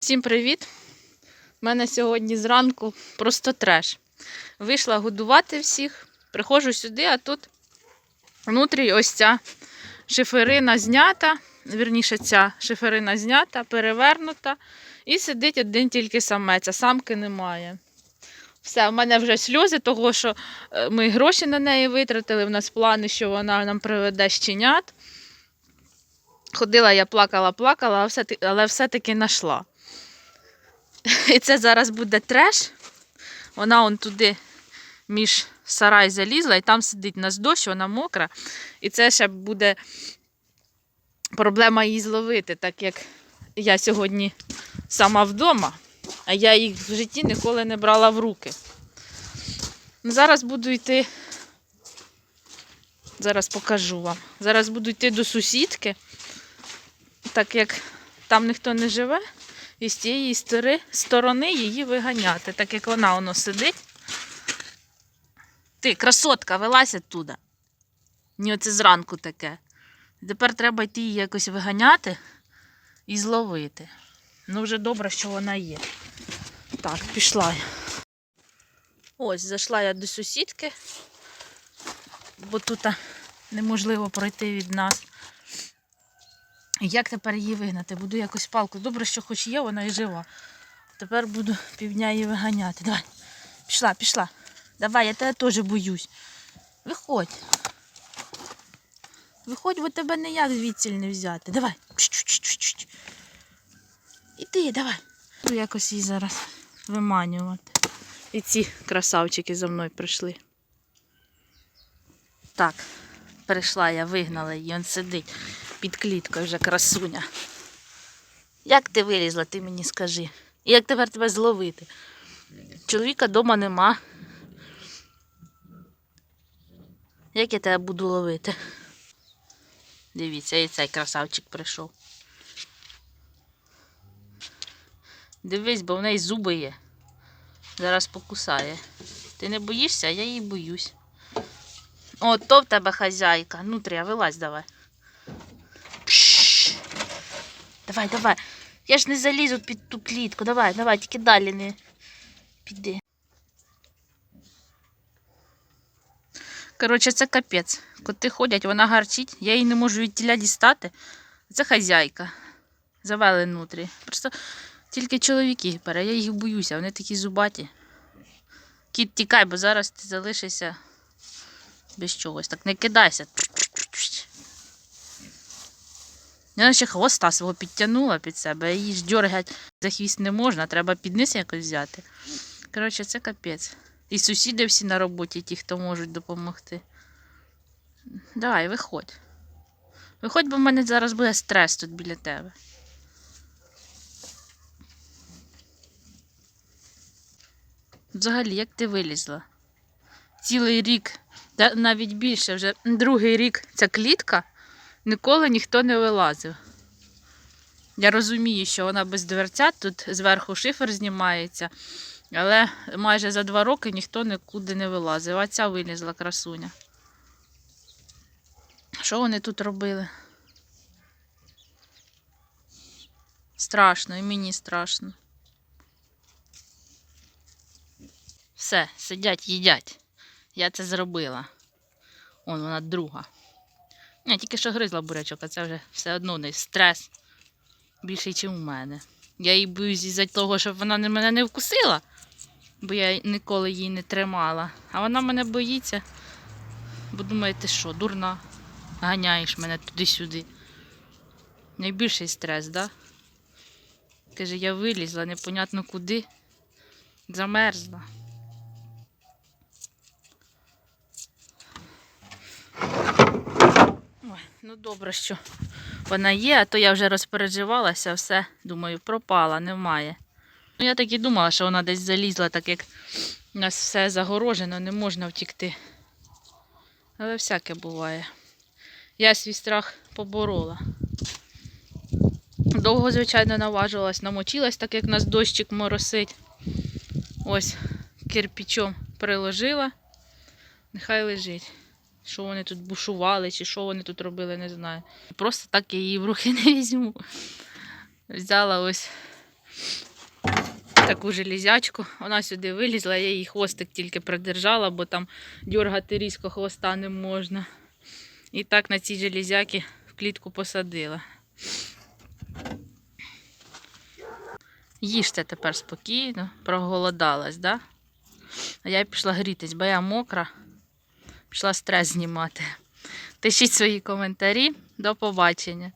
Всім привіт! У мене сьогодні зранку просто треш. Вийшла годувати всіх, приходжу сюди, а тут внутрі ось ця шиферина знята, вірніше, ця шиферина знята, перевернута, і сидить один тільки самець, а самки немає. Все, в мене вже сльози, того що е, ми гроші на неї витратили. В нас плани, що вона нам приведе щенят. Ходила, я плакала, плакала, але все-таки знайшла. І це зараз буде треш. Вона он туди між сарай залізла, і там сидить у нас дощ, вона мокра. І це ще буде проблема її зловити, так як я сьогодні сама вдома, а я їх в житті ніколи не брала в руки. Ну, Зараз буду йти. Зараз покажу вам. Зараз буду йти до сусідки, так як там ніхто не живе і з цієї сторони її виганяти, так як вона воно сидить. Ти, красотка, вилазь оттуда. Ні, оце зранку таке. Тепер треба йти її якось виганяти і зловити. Ну, вже добре, що вона є. Так, пішла я. Ось, зайшла я до сусідки, бо тут неможливо пройти від нас. Як тепер її вигнати? Буду якось палку. Добре, що хоч є, вона і жива. Тепер буду півдня її виганяти. Давай. Пішла, пішла. Давай, я тебе теж боюсь. Виходь. Виходь, бо тебе ніяк звідси не взяти. Давай. Іди, давай. Буду якось її зараз виманювати. І ці красавчики за мною прийшли. Так, прийшла я, вигнала її, він сидить під кліткою вже красуня. Як ти вилізла, ти мені скажи. І як тепер тебе зловити? Чоловіка вдома нема. Як я тебе буду ловити? Дивіться, і цей красавчик прийшов. Дивись, бо в неї зуби є. Зараз покусає. Ти не боїшся, я її боюсь. О, то в тебе хазяйка. Ну, треба, вилазь давай. Давай, давай. Я ж не залізу під ту клітку. Давай, давай, тільки далі не піди. Коротше, це капець. Коти ходять, вона гарчить, я її не можу від тіля дістати. Це хазяйка. Завели внутрі. Просто тільки чоловіки бере, я їх боюся, вони такі зубаті. Кіт, тікай, бо зараз ти залишишся без чогось. Так не кидайся. Вона ще хвоста свого підтягнула під себе, її ж дергати за хвіст не можна, треба під низ якось взяти. Коротше, це капець. І сусіди всі на роботі, ті, хто можуть допомогти. Давай, виходь. Виходь, бо в мене зараз буде стрес тут біля тебе. Взагалі, як ти вилізла? Цілий рік, навіть більше, вже другий рік ця клітка, ніколи ніхто не вилазив. Я розумію, що вона без дверцят, тут зверху шифер знімається, але майже за два роки ніхто нікуди не вилазив. А ця вилізла красуня. Що вони тут робили? Страшно, і мені страшно. Все, сидять, їдять. Я це зробила. Он вона друга. Я тільки що гризла бурячок, а це вже все одно не стрес більший, ніж у мене. Я їй боюсь із-за того, щоб вона мене не вкусила, бо я ніколи її не тримала. А вона мене боїться, бо думає, ти що, дурна, ганяєш мене туди-сюди. Найбільший стрес, так? Да? Каже, я вилізла, непонятно куди. Замерзла. Ой, ну добре, що вона є, а то я вже розпереживалася, все, думаю, пропала, немає. Ну, я так і думала, що вона десь залізла, так як у нас все загорожено, не можна втікти. Але всяке буває. Я свій страх поборола. Довго, звичайно, наважувалась, намочилась, так як нас дощик моросить. Ось кирпічом приложила. Нехай лежить. Що вони тут бушували, чи що вони тут робили, не знаю. Просто так я її в руки не візьму. Взяла ось таку железячку. Вона сюди вилізла, я її хвостик тільки придержала, бо там дергати різко хвоста не можна. І так на цій железяки в клітку посадила. Їжте тепер спокійно, проголодалась, да? А я пішла грітись, бо я мокра. Пішла стрес знімати. Пишіть свої коментарі. До побачення.